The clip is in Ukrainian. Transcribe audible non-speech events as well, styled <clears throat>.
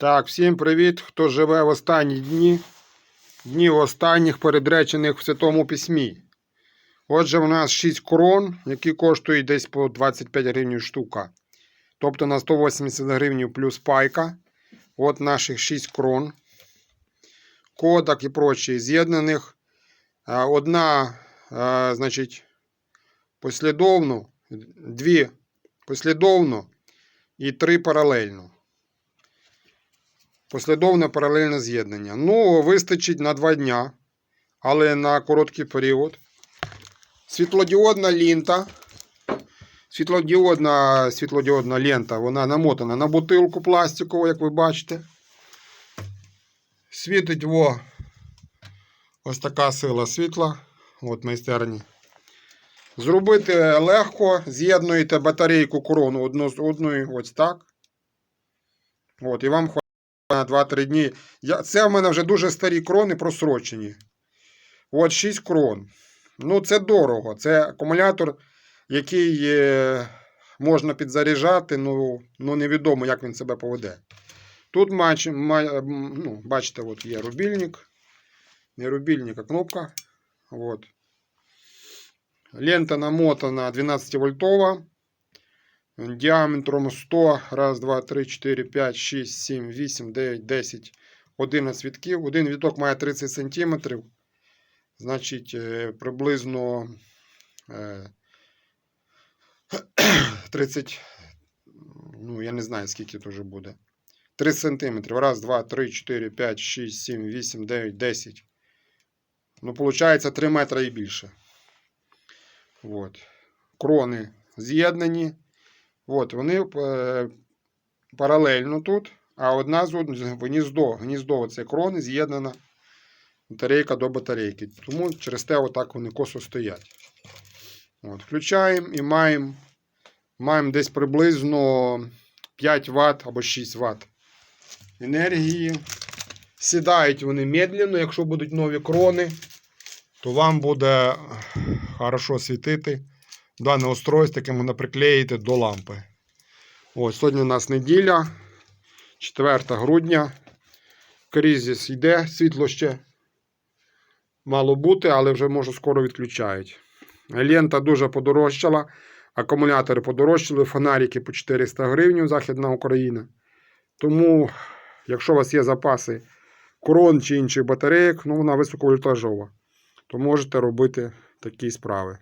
Так, всім привіт, хто живе в останні дні, дні останніх передречених в Святому Письмі. Отже, у нас 6 крон, які коштують десь по 25 гривень штука. Тобто на 180 гривень плюс пайка. От наших 6 крон. Кодак і прочі з'єднаних. Одна, значить, послідовно, дві послідовно і три паралельно. Послідовне паралельне з'єднання. Ну, вистачить на 2 дня, але на короткий період. Світлодіодна лінта. Світлодіодна, світлодіодна лента, вона намотана на бутилку пластикову, як ви бачите. Світить во ось така сила світла. От майстерні. Зробити легко. З'єднуєте батарейку корону одну з одною, ось так. От, і вам на 2-3 дні. Я, це в мене вже дуже старі крони просрочені. От 6 крон. Ну, це дорого. Це акумулятор, який е, можна підзаряджати, ну, ну невідомо, як він себе поведе. Тут мач, ма, ну, бачите, от є рубільник. Не рубільник, а кнопка. От. Лента намотана 12 вольтова. Діаметром 100, 1, 2, 3, 4, 5, 6, 7, 8, 9, 10, 11 вітків. Один віток має 30 см. Значить, е, приблизно е, <clears throat> 30, ну, я не знаю, скільки це вже буде. 30 см. Раз, два, три, 4, 5, 6, 7, 8, 9, 10. Ну, виходить, 3 метри і більше. От. Крони з'єднані. От, вони е, паралельно тут, а одна з гніздо. Гніздо це крони з'єднана батарейка до батарейки. Тому через те отак вони косо стоять. От, Включаємо і маємо маємо десь приблизно 5 Вт або 6 Вт енергії. Сідають вони медленно, якщо будуть нові крони, то вам буде хорошо світити. Дане устройство, яке можна приклеїти до лампи. Ось, сьогодні у нас неділя, 4 грудня. Кризис йде, світло ще мало бути, але вже може скоро відключають. Лента дуже подорожчала, акумулятори подорожчали, фонарики по 400 гривень, Західна Україна. Тому, якщо у вас є запаси крон чи інших батарейок, ну вона високовольтажова, то можете робити такі справи.